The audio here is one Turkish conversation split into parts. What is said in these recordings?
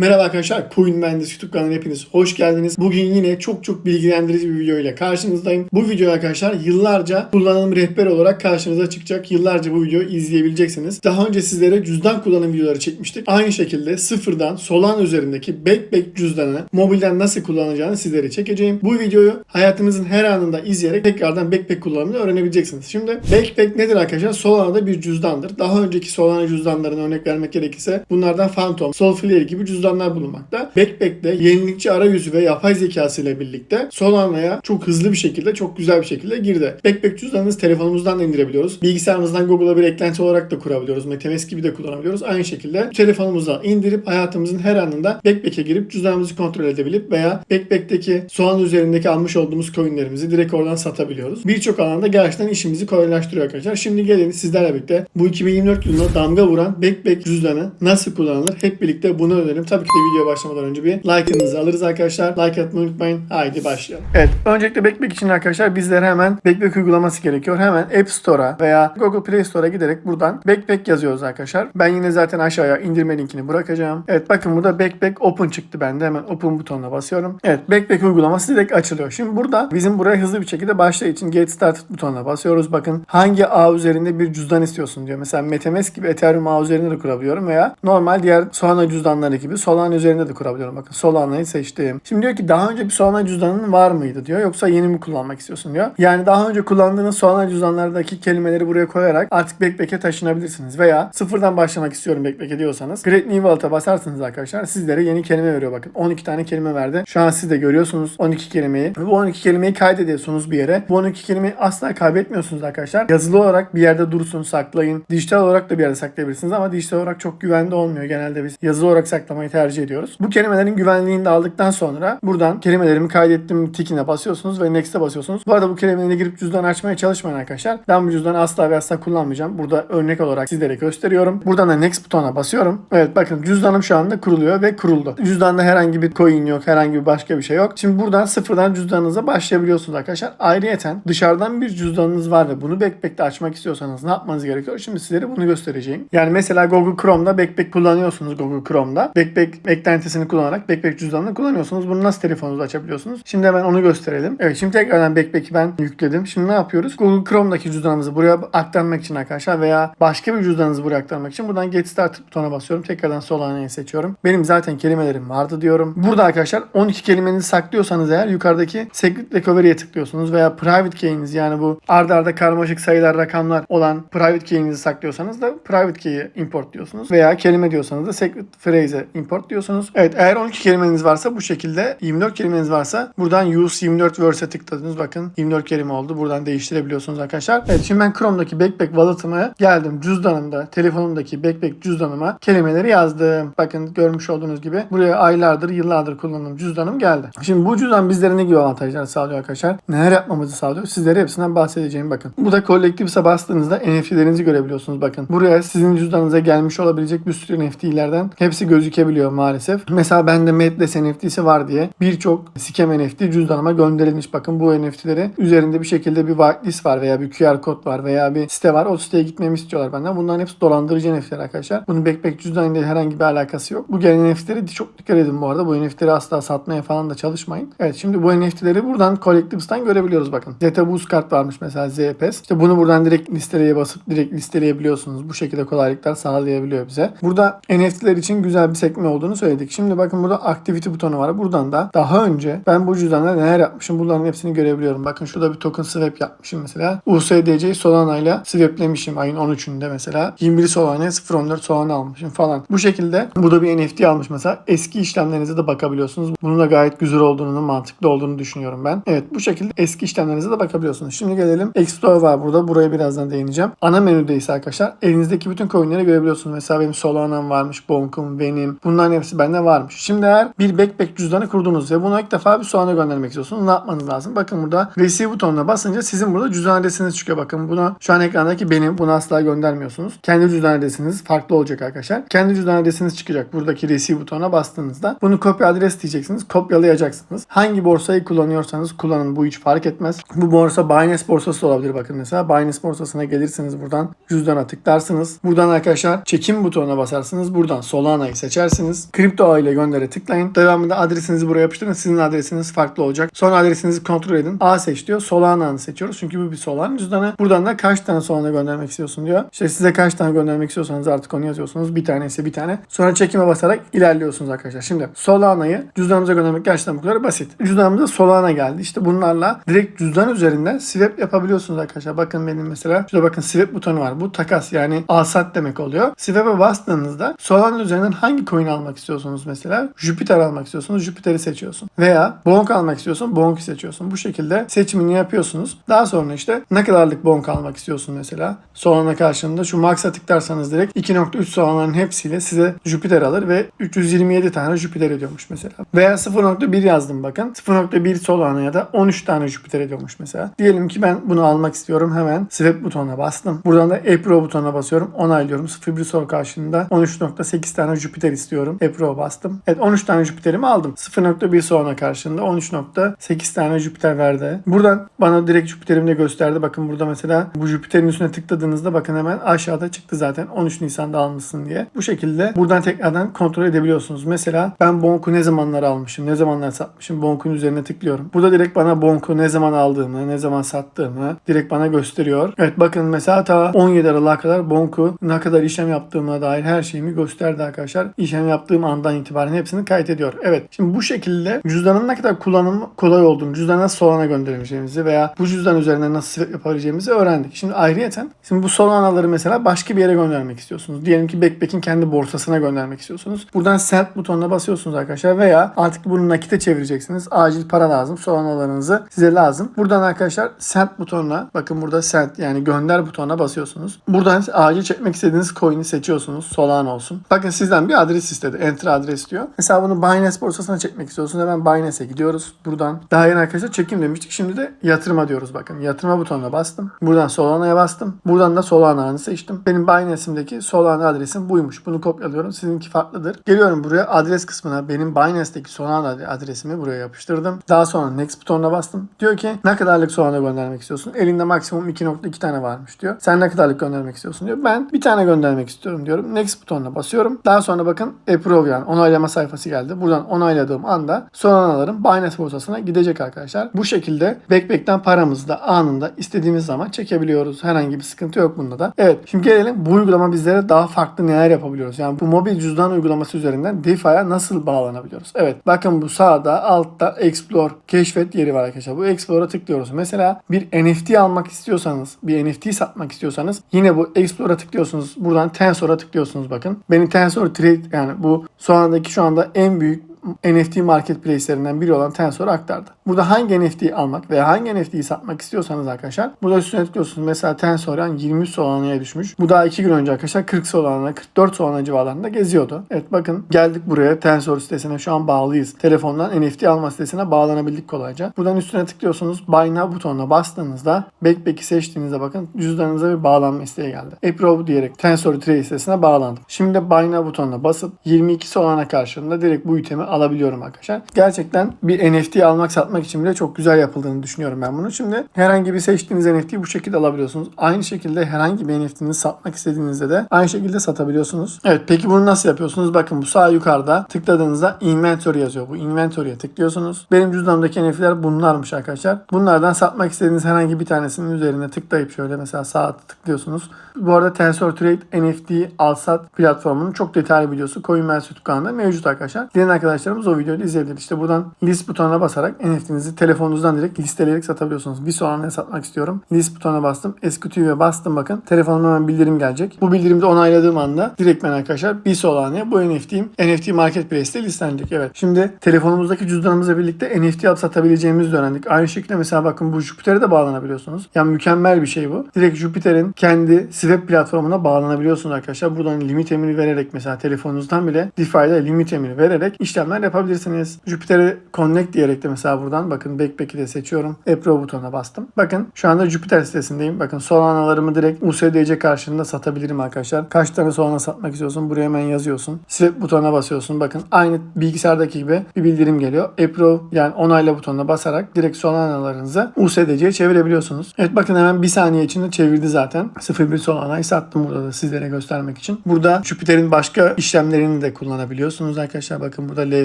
Merhaba arkadaşlar, Coin Mühendis YouTube kanalına hepiniz hoş geldiniz. Bugün yine çok çok bilgilendirici bir video ile karşınızdayım. Bu video arkadaşlar yıllarca kullanım rehber olarak karşınıza çıkacak. Yıllarca bu videoyu izleyebileceksiniz. Daha önce sizlere cüzdan kullanım videoları çekmiştik. Aynı şekilde sıfırdan Solana üzerindeki Backpack cüzdanı mobilden nasıl kullanacağını sizlere çekeceğim. Bu videoyu hayatınızın her anında izleyerek tekrardan Backpack kullanımını öğrenebileceksiniz. Şimdi Backpack nedir arkadaşlar? Solana'da bir cüzdandır. Daha önceki Solana cüzdanlarına örnek vermek gerekirse bunlardan Phantom, Soulflare gibi cüzdanlar bulunmakta. Backpack'te yenilikçi arayüzü ve yapay zekası ile birlikte Solana'ya çok hızlı bir şekilde, çok güzel bir şekilde girdi. Backpack cüzdanınızı telefonumuzdan da indirebiliyoruz. Bilgisayarımızdan Google'a bir eklenti olarak da kurabiliyoruz. MetaMask gibi de kullanabiliyoruz. Aynı şekilde telefonumuza indirip hayatımızın her anında Backpack'e girip cüzdanımızı kontrol edebilip veya Backpack'teki Solana üzerindeki almış olduğumuz coinlerimizi direkt oradan satabiliyoruz. Birçok alanda gerçekten işimizi kolaylaştırıyor arkadaşlar. Şimdi gelin sizlerle birlikte bu 2024 yılına damga vuran Backpack cüzdanı nasıl kullanılır hep birlikte bunu öğrenelim. Tabii ki de videoya başlamadan önce bir like'ınızı alırız arkadaşlar. Like atmayı unutmayın. Haydi başlayalım. Evet. Öncelikle Backpack için arkadaşlar bizlere hemen Backpack uygulaması gerekiyor. Hemen App Store'a veya Google Play Store'a giderek buradan Backpack yazıyoruz arkadaşlar. Ben yine zaten aşağıya indirme linkini bırakacağım. Evet bakın burada Backpack Open çıktı bende. Hemen Open butonuna basıyorum. Evet Backpack uygulaması direkt açılıyor. Şimdi burada bizim buraya hızlı bir şekilde başladığı için Get Started butonuna basıyoruz. Bakın hangi ağ üzerinde bir cüzdan istiyorsun diyor. Mesela MetaMask gibi Ethereum ağ üzerinde de kurabiliyorum veya normal diğer Solana cüzdanları gibi Solana üzerinde de kurabiliyorum. Bakın Solana'yı seçtim. Şimdi diyor ki daha önce bir Solana cüzdanın var mıydı diyor. Yoksa yeni mi kullanmak istiyorsun diyor. Yani daha önce kullandığınız Solana cüzdanlardaki kelimeleri buraya koyarak artık Backpack'e taşınabilirsiniz. Veya sıfırdan başlamak istiyorum Backpack'e diyorsanız Create New Wallet'a basarsınız arkadaşlar. Sizlere yeni kelime veriyor bakın. 12 tane kelime verdi. Şu an siz de görüyorsunuz 12 kelimeyi. Bu 12 kelimeyi kaydediyorsunuz bir yere. Bu 12 kelimeyi asla kaybetmiyorsunuz arkadaşlar. Yazılı olarak bir yerde dursun saklayın. Dijital olarak da bir yerde saklayabilirsiniz ama dijital olarak çok güvende olmuyor. Genelde biz yazılı olarak saklamayı tercih ediyoruz. Bu kelimelerin güvenliğini de aldıktan sonra buradan kelimelerimi kaydettim tikine basıyorsunuz ve next'e basıyorsunuz. Bu arada bu kelimeleri girip cüzdan açmaya çalışmayın arkadaşlar. Ben bu cüzdanı asla ve asla kullanmayacağım. Burada örnek olarak sizlere gösteriyorum. Buradan da next butonuna basıyorum. Evet bakın cüzdanım şu anda kuruluyor ve kuruldu. Cüzdanda herhangi bir coin yok. Herhangi bir başka bir şey yok. Şimdi buradan sıfırdan cüzdanınıza başlayabiliyorsunuz arkadaşlar. Ayrıyeten dışarıdan bir cüzdanınız var ve bunu Backpack'te açmak istiyorsanız ne yapmanız gerekiyor? Şimdi sizlere bunu göstereceğim. Yani mesela Google Chrome'da Backpack kullanıyorsunuz Google Chrome'da. Backpack eklentisini kullanarak Backpack cüzdanını kullanıyorsunuz. Bunu nasıl telefonunuzda açabiliyorsunuz? Şimdi hemen onu gösterelim. Evet şimdi tekrardan Backpack'i ben yükledim. Şimdi ne yapıyoruz? Google Chrome'daki cüzdanımızı buraya aktarmak için arkadaşlar veya başka bir cüzdanınızı buraya aktarmak için buradan Get Started butonuna basıyorum. Tekrardan Solana'yı seçiyorum. Benim zaten kelimelerim vardı diyorum. Burada arkadaşlar 12 kelimenizi saklıyorsanız eğer yukarıdaki Secret Recovery'ye tıklıyorsunuz veya Private Key'iniz yani bu ardarda arda karmaşık sayılar rakamlar olan Private Key'inizi saklıyorsanız da Private Key'i import diyorsunuz. Veya kelime diyorsanız da Secret Phrase'e import diyorsunuz. Evet eğer 12 kelimeniz varsa bu şekilde 24 kelimeniz varsa buradan Use 24 Words'e tıkladınız. Bakın 24 kelime oldu. Buradan değiştirebiliyorsunuz arkadaşlar. Evet şimdi ben Chrome'daki Backpack Wallet'ıma geldim. Cüzdanımda, telefonumdaki Backpack cüzdanıma kelimeleri yazdım. Bakın görmüş olduğunuz gibi buraya aylardır, yıllardır kullandığım cüzdanım geldi. Şimdi bu cüzdan bizlere ne gibi avantajlar sağlıyor arkadaşlar? Neler yapmamızı sağlıyor? Sizlere hepsinden bahsedeceğim bakın. Bu da Collective'e bastığınızda NFT'lerinizi görebiliyorsunuz bakın. Buraya sizin cüzdanınıza gelmiş olabilecek bir sürü NFT'lerden hepsi gözükebiliyor maalesef. Mesela bende Madness NFT'si var diye birçok scam NFT cüzdanıma gönderilmiş. Bakın bu NFT'leri üzerinde bir şekilde bir whitelist var veya bir QR kod var veya bir site var. O siteye gitmemi istiyorlar benden. Bunların hepsi dolandırıcı NFT'ler arkadaşlar. Bunun backpack cüzdanıyla herhangi bir alakası yok. Bu gelen NFT'leri çok dikkat edin bu arada. Bu NFT'leri asla satmaya falan da çalışmayın. Evet şimdi bu NFT'leri buradan Collectives'tan görebiliyoruz bakın. Zeta Boost kart varmış mesela ZPS. İşte bunu buradan direkt listeleye basıp direkt listeleyebiliyorsunuz. Bu şekilde kolaylıklar sağlayabiliyor bize. Burada NFT'ler için güzel bir sekme olduğunu söyledik. Şimdi bakın burada Activity butonu var. Buradan da daha önce ben bu cüzdanda neler yapmışım bunların hepsini görebiliyorum. Bakın şurada bir token swap yapmışım mesela. USDC'yi Solana ile swaplemişim ayın 13'ünde mesela. 21 Solana'ya 0.14 Solana almışım falan. Bu şekilde bu da bir NFT almış mesela. Eski işlemlerinize de bakabiliyorsunuz. Bunun da gayet güzel olduğunu, mantıklı olduğunu düşünüyorum ben. Evet bu şekilde eski işlemlerinize de bakabiliyorsunuz. Şimdi gelelim. Explore var burada. Buraya birazdan değineceğim. Ana menüde ise arkadaşlar elinizdeki bütün coinleri görebiliyorsunuz. Mesela benim Solana'm varmış, Bonk'um, benim. Bunların hepsi bende varmış. Şimdi eğer bir backpack cüzdanı kurdunuz ve bunu ilk defa bir Solana göndermek istiyorsunuz. Ne yapmanız lazım? Bakın burada Receive butonuna basınca sizin burada cüzdan adresiniz çıkıyor. Bakın buna şu an ekrandaki benim. Bunu asla göndermiyorsunuz. Kendi cüzdan adresiniz farklı olacak arkadaşlar. Kendi cüzdan adresiniz çıkacak. Buradaki Receive butonuna bastığınızda bunu kopya adres diyeceksiniz. Kopyalayacaksınız. Hangi borsayı kullanıyorsanız kullanın. Bu hiç fark etmez. Bu borsa Binance borsası olabilir. Bakın mesela Binance borsasına gelirsiniz buradan cüzdana tıklarsınız. Buradan arkadaşlar çekim butonuna basarsınız. Buradan Solana'yı seçersiniz. Göndereceksiniz. Kripto ile göndere tıklayın. Devamında adresinizi buraya yapıştırın. Sizin adresiniz farklı olacak. Sonra adresinizi kontrol edin. A seç diyor. Solana'nı seçiyoruz. Çünkü bu bir Solana cüzdanı. Buradan da kaç tane Solana göndermek istiyorsun diyor. İşte size kaç tane göndermek istiyorsanız artık onu yazıyorsunuz. Bir tane ise bir tane. Sonra çekime basarak ilerliyorsunuz arkadaşlar. Şimdi Solana'yı cüzdanımıza göndermek gerçekten bu kadar basit. Cüzdanımıza Solana geldi. İşte bunlarla direkt cüzdan üzerinden swap yapabiliyorsunuz arkadaşlar. Bakın benim mesela şurada bakın swap butonu var. Bu takas yani alsat demek oluyor. Swap'e bastığınızda Solana üzerinden hangi coin almak istiyorsunuz mesela? Jupiter almak istiyorsunuz. Jupiter'i seçiyorsun. Veya Bonk almak istiyorsun. Bonk'u seçiyorsun. Bu şekilde seçimini yapıyorsunuz. Daha sonra işte ne kadarlık Bonk almak istiyorsun mesela? Solana karşılığında şu Max'a tıklarsanız direkt 2.3 Solana'nın hepsiyle size Jupiter alır ve 327 tane Jupiter ediyormuş mesela. Veya 0.1 yazdım bakın. 0.1 Solana ya da 13 tane Jupiter ediyormuş mesela. Diyelim ki ben bunu almak istiyorum. Hemen swap butonuna bastım. Buradan da Approve butonuna basıyorum. Onaylıyorum. 0.1 Sol karşılığında 13.8 tane Jupiter istiyorum. Approve bastım. Evet 13 tane Jupiter'imi aldım. 0.1 Solana karşılığında 13.8 tane Jupiter verdi. Buradan bana direkt Jupiter'imi de gösterdi. Bakın burada mesela bu Jupiter'in üstüne tıkladığınızda bakın hemen aşağıda çıktı zaten 13 Nisan'da almışsın diye. Bu şekilde buradan tekrardan kontrol edebiliyorsunuz. Mesela ben Bonk'u ne zamanlar almışım, ne zamanlar satmışım. Bonk'un üzerine tıklıyorum. Burada direkt bana Bonk'u ne zaman aldığımı, ne zaman sattığımı direkt bana gösteriyor. Evet bakın mesela ta 17 Aralık'a kadar Bonk'u ne kadar işlem yaptığıma dair her şeyimi gösterdi arkadaşlar. İşlem yaptığım andan itibaren hepsini kaydediyor. Evet şimdi bu şekilde cüzdanın ne kadar kullanımı kolay olduğunu, cüzdanı nasıl Solana göndereceğimizi veya bu cüzdan üzerinden nasıl yapabileceğimizi öğrendik. Şimdi ayrıyeten şimdi bu Solana'ları mesela başka bir yere göndermek istiyorsunuz. Diyelim ki Backpack'in kendi borsasına göndermek istiyorsunuz. Buradan send butonuna basıyorsunuz arkadaşlar veya artık bunu nakite çevireceksiniz. Acil para lazım. Solanalarınızı size lazım. Buradan arkadaşlar send butonuna bakın burada send yani gönder butonuna basıyorsunuz. Buradan acil çekmek istediğiniz coin'i seçiyorsunuz. Solana olsun. Bakın sizden bir adres istedi. Enter adres diyor. Mesela bunu Binance borsasına çekmek istiyorsunuz. Hemen Binance'e gidiyoruz. Buradan daha yeni arkadaşlar çekim demiştik. Şimdi de yatırıma diyoruz bakın. Yatırma butonuna bastım. Buradan Solana'ya bastım. Buradan da Solana'nı seçtim. Benim Binance'imdeki Solana adresim buymuş. Bunu kopyalıyorum. Sizinki farklıdır. Geliyorum buraya adres kısmına. Benim Binance'deki Solana adresimi buraya yapıştırdım. Daha sonra Next butonuna bastım. Diyor ki ne kadarlık Solana göndermek istiyorsun? Elinde maksimum 2.2 tane varmış diyor. Sen ne kadarlık göndermek istiyorsun diyor. Ben bir tane göndermek istiyorum diyorum. Next butonuna basıyorum. Daha sonra bakın approve yani onaylama sayfası geldi. Buradan onayladığım anda Solana'larım Binance borsasına gidecek arkadaşlar. Bu şekilde Backpack'ten paramızı da anında istediğimiz zaman çekebiliyoruz. Herhangi bir sıkıntı yok bunda da. Evet şimdi gelelim bu uygulama bizlere daha farklı neler yapabiliyoruz. Yani bu mobil cüzdan uygulaması üzerinden DeFi'ye nasıl bağlanabiliyoruz? Evet bakın bu sağda altta Explore keşfet yeri var arkadaşlar. Bu Explore'a tıklıyoruz. Mesela bir NFT almak istiyorsanız, bir NFT satmak istiyorsanız yine bu Explore'a tıklıyorsunuz. Buradan Tensor'a tıklıyorsunuz bakın. Benim Tensor Trade yani bu sonraki şu anda en büyük NFT marketplace'lerinden biri olan Tensor'u aktardı. Burada hangi NFT almak veya hangi NFT'yi satmak istiyorsanız arkadaşlar burada üstüne tıklıyorsunuz. Mesela Tensor yani 23 Solana'ya düşmüş. Bu daha 2 gün önce arkadaşlar 40 Solana, 44 Solana civarlarında geziyordu. Evet bakın geldik buraya Tensor sitesine şu an bağlıyız. Telefondan NFT alma sitesine bağlanabildik kolayca. Buradan üstüne tıklıyorsunuz. Buy Now butonuna bastığınızda Backpack'i seçtiğinizde bakın cüzdanınıza bir bağlanma isteği geldi. Approve diyerek Tensor Trade sitesine bağlandım. Şimdi Buy Now butonuna basıp 22 Solana karşılığında direkt bu itemi alabiliyorum arkadaşlar. Gerçekten bir NFT almak satmak için bile çok güzel yapıldığını düşünüyorum ben bunu. Şimdi herhangi bir seçtiğiniz NFT'yi bu şekilde alabiliyorsunuz. Aynı şekilde herhangi bir NFT'ni satmak istediğinizde de aynı şekilde satabiliyorsunuz. Evet peki bunu nasıl yapıyorsunuz? Bakın bu sağ yukarıda tıkladığınızda inventory yazıyor. Bu inventory'e tıklıyorsunuz. Benim cüzdanımdaki NFT'ler bunlarmış arkadaşlar. Bunlardan satmak istediğiniz herhangi bir tanesinin üzerine tıklayıp şöyle mesela sağa tıklıyorsunuz. Bu arada Tensor Trade NFT Alsat platformunun çok detaylı videosu CoinMarket YouTube kanalında mevcut arkadaşlar. Dileyen arkadaşlarımız o videoyu izleyebilir. İşte buradan list butonuna basarak NFT'nizi telefonunuzdan direkt listeleyerek satabiliyorsunuz. Bir sonraki satmak istiyorum. List butonuna bastım. Executive'e bastım bakın. Telefonuma hemen bildirim gelecek. Bu bildirimde onayladığım anda direkt ben arkadaşlar bir Solana'ya bu NFT'im NFT Marketplace'te listelenecek. Evet. Şimdi telefonumuzdaki cüzdanımızla birlikte NFT alıp satabileceğimizi de öğrendik. Aynı şekilde mesela bakın bu Jupiter'e de bağlanabiliyorsunuz. Yani mükemmel bir şey bu. Direkt Jupiter'in kendi swap platformuna bağlanabiliyorsunuz arkadaşlar. Buradan limit emiri vererek mesela telefonunuzdan bile DeFi'de limit emiri vererek işlemler işlemler yapabilirsiniz. Jupyter'i Connect diyerek de mesela buradan bakın Backpack'i de seçiyorum. Approve butonuna bastım. Bakın şu anda Jupyter sitesindeyim. Bakın Solana'larımı direkt USDC karşılığında satabilirim arkadaşlar. Kaç tane Solana satmak istiyorsun? Buraya hemen yazıyorsun. Swap butonuna basıyorsun. Bakın aynı bilgisayardaki gibi bir bildirim geliyor. Approve yani onayla butonuna basarak direkt Solana'larınızı USDC'ye çevirebiliyorsunuz. Evet bakın hemen bir saniye içinde çevirdi zaten. 01 Solana'yı sattım burada da sizlere göstermek için. Burada Jupyter'in başka işlemlerini de kullanabiliyorsunuz arkadaşlar. Bakın burada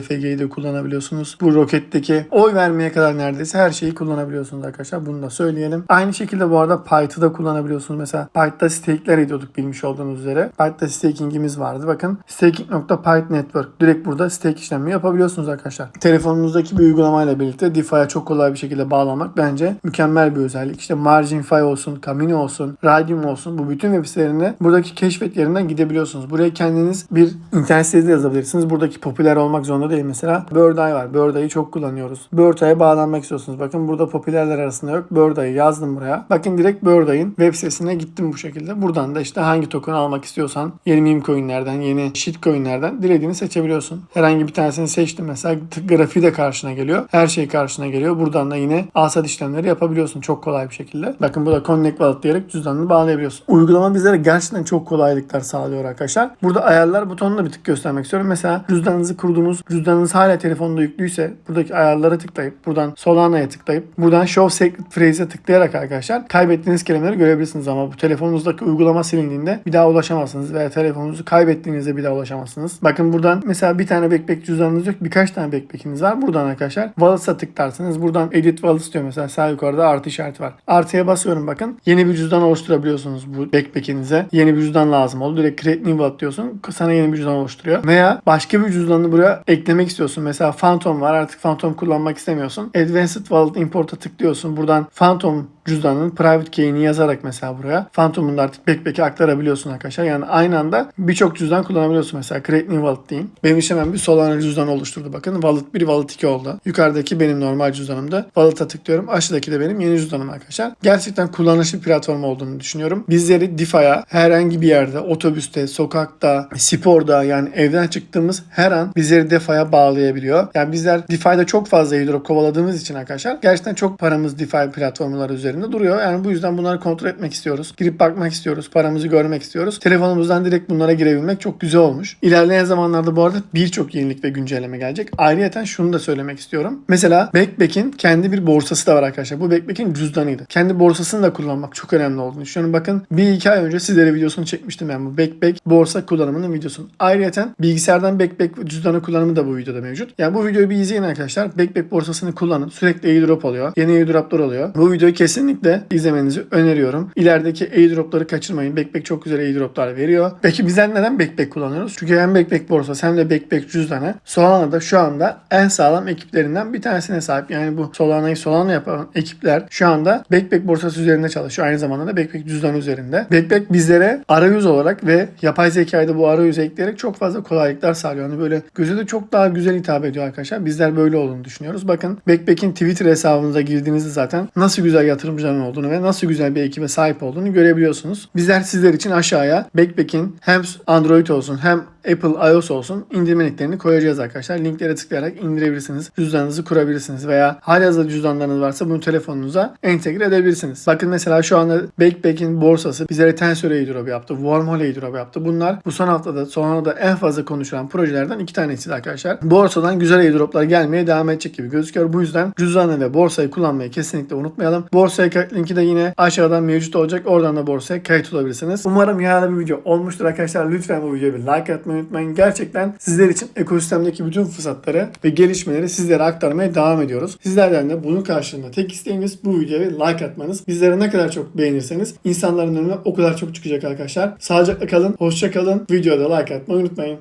LFG'yi de kullanabiliyorsunuz. Bu roketteki oy vermeye kadar neredeyse her şeyi kullanabiliyorsunuz arkadaşlar. Bunu da söyleyelim. Aynı şekilde bu arada Python'ı da kullanabiliyorsunuz. Mesela Python'da stake'ler ediyorduk bilmiş olduğunuz üzere. Python'da staking'imiz vardı. Bakın staking.python network. Direkt burada stake işlemi yapabiliyorsunuz arkadaşlar. Telefonunuzdaki bir uygulamayla birlikte DeFi'ye çok kolay bir şekilde bağlamak bence mükemmel bir özellik. İşte MarginFi olsun, Camino olsun, Radium olsun bu bütün web sitelerine buradaki keşfet yerinden gidebiliyorsunuz. Buraya kendiniz bir internet sitesi yazabilirsiniz. Buradaki popüler olmak zorunda değil mesela. Birdeye var. Birdeye'yi çok kullanıyoruz. Birdeye'ye bağlanmak istiyorsunuz. Bakın burada popülerler arasında yok. Birdeye'yi yazdım buraya. Bakın direkt Birdeye'in web sitesine gittim bu şekilde. Buradan da işte hangi token almak istiyorsan yeni meme coinlerden, yeni shit coinlerden dilediğini seçebiliyorsun. Herhangi bir tanesini seçtim mesela grafiği de karşına geliyor. Her şey karşına geliyor. Buradan da yine alsat işlemleri yapabiliyorsun çok kolay bir şekilde. Bakın burada Connect Wallet diyerek cüzdanını bağlayabiliyorsun. Uygulama bizlere gerçekten çok kolaylıklar sağlıyor arkadaşlar. Burada ayarlar butonunu bir tık göstermek istiyorum. Mesela cüzdanınızı kurduğunuz cüzdanınız hala telefonda yüklüyse buradaki ayarlara tıklayıp buradan Solana'ya tıklayıp buradan Show Secret Phrase'e tıklayarak arkadaşlar kaybettiğiniz kelimeleri görebilirsiniz ama bu telefonunuzdaki uygulama silindiğinde bir daha ulaşamazsınız veya telefonunuzu kaybettiğinizde bir daha ulaşamazsınız. Bakın buradan mesela bir tane backpack cüzdanınız yok birkaç tane backpack'iniz var. Buradan arkadaşlar Wallets'a tıklarsınız. Buradan Edit Wallets diyor mesela sağ yukarıda artı işareti var. Artıya basıyorum bakın. Yeni bir cüzdan oluşturabiliyorsunuz bu backpack'inize. Yeni bir cüzdan lazım oldu. Direkt Create New Wallet diyorsun. Sana yeni bir cüzdan oluşturuyor. Veya başka bir cüzdanını buraya eklemek istiyorsun. Mesela Phantom var. Artık Phantom kullanmak istemiyorsun. Advanced Wallet Import'a tıklıyorsun. Buradan Phantom cüzdanın private key'ini yazarak mesela buraya Phantom'un da artık backpack'e aktarabiliyorsun arkadaşlar. Yani aynı anda birçok cüzdan kullanabiliyorsun. Mesela Create New Wallet diyeyim. Benim işim hemen bir Solana cüzdan oluşturdu bakın. Wallet 1, Wallet 2 oldu. Yukarıdaki benim normal cüzdanımda. Wallet'a tıklıyorum. Aşağıdaki de benim yeni cüzdanım arkadaşlar. Gerçekten kullanışlı bir platform olduğunu düşünüyorum. Bizleri DeFi'ye herhangi bir yerde, otobüste, sokakta, sporda yani evden çıktığımız her an bizleri DeFi'ye bağlayabiliyor. Yani bizler DeFi'de çok fazla airdrop kovaladığımız için arkadaşlar gerçekten çok paramız DeFi platformları üzerinde duruyor. Yani bu yüzden bunları kontrol etmek istiyoruz. Girip bakmak istiyoruz. Paramızı görmek istiyoruz. Telefonumuzdan direkt bunlara girebilmek çok güzel olmuş. İlerleyen zamanlarda bu arada birçok yenilik ve güncelleme gelecek. Ayrıca şunu da söylemek istiyorum. Mesela Backpack'in kendi bir borsası da var arkadaşlar. Bu Backpack'in cüzdanıydı. Kendi borsasını da kullanmak çok önemli olduğunu düşünüyorum. Bakın bir iki ay önce sizlere videosunu çekmiştim ben bu Backpack borsa kullanımının videosunu. Ayrıca bilgisayardan Backpack cüzdanı kullanımı da bu videoda mevcut. Yani bu videoyu bir izleyin arkadaşlar. Backpack borsasını kullanın. Sürekli airdrop oluyor. Yeni airdroplar oluyor. Bu videoyu kesinlikle izlemenizi öneriyorum. İlerideki airdropları kaçırmayın. Backpack çok güzel airdroplar veriyor. Peki bizler neden Backpack kullanıyoruz? Çünkü hem Backpack borsası hem de Backpack cüzdanı Solana'da şu anda en sağlam ekiplerinden bir tanesine sahip. Yani bu Solana'yı Solana yapan ekipler şu anda Backpack borsası üzerinde çalışıyor. Aynı zamanda da Backpack cüzdanı üzerinde. Backpack bizlere arayüz olarak ve yapay zekayı da bu arayüze ekleyerek çok fazla kolaylıklar sağlıyor. Yani böyle göze de çok daha güzel hitap ediyor arkadaşlar. Bizler böyle olduğunu düşünüyoruz. Bakın Backpack'in Twitter hesabınıza girdiğinizde zaten nasıl güzel yatırımcıların olduğunu ve nasıl güzel bir ekibe sahip olduğunu görebiliyorsunuz. Bizler sizler için aşağıya Backpack'in hem Android olsun hem Apple iOS olsun indirme linklerini koyacağız arkadaşlar. Linklere tıklayarak indirebilirsiniz. Cüzdanınızı kurabilirsiniz veya halihazırda cüzdanlarınız varsa bunu telefonunuza entegre edebilirsiniz. Bakın mesela şu anda Backpack'in borsası bizlere Tensor airdrop yaptı. Wormhole airdrop yaptı. Bunlar bu son haftada sonra da en fazla konuşulan projelerden iki tanesi arkadaşlar. Borsadan güzel airdroplar gelmeye devam edecek gibi gözüküyor. Bu yüzden cüzdanı ve borsayı kullanmayı kesinlikle unutmayalım. Borsaya kayıt linki de yine aşağıdan mevcut olacak. Oradan da borsaya kayıt olabilirsiniz. Umarım yararlı bir video olmuştur arkadaşlar. Lütfen bu videoya bir like atmayı unutmayın. Gerçekten sizler için ekosistemdeki bütün fırsatları ve gelişmeleri sizlere aktarmaya devam ediyoruz. Sizlerden de bunun karşılığında tek isteğimiz bu videoya like atmanız. Bizlere ne kadar çok beğenirseniz insanların önüne o kadar çok çıkacak arkadaşlar. Sağlıcakla kalın, hoşça kalın. Videoda like atmayı unutmayın.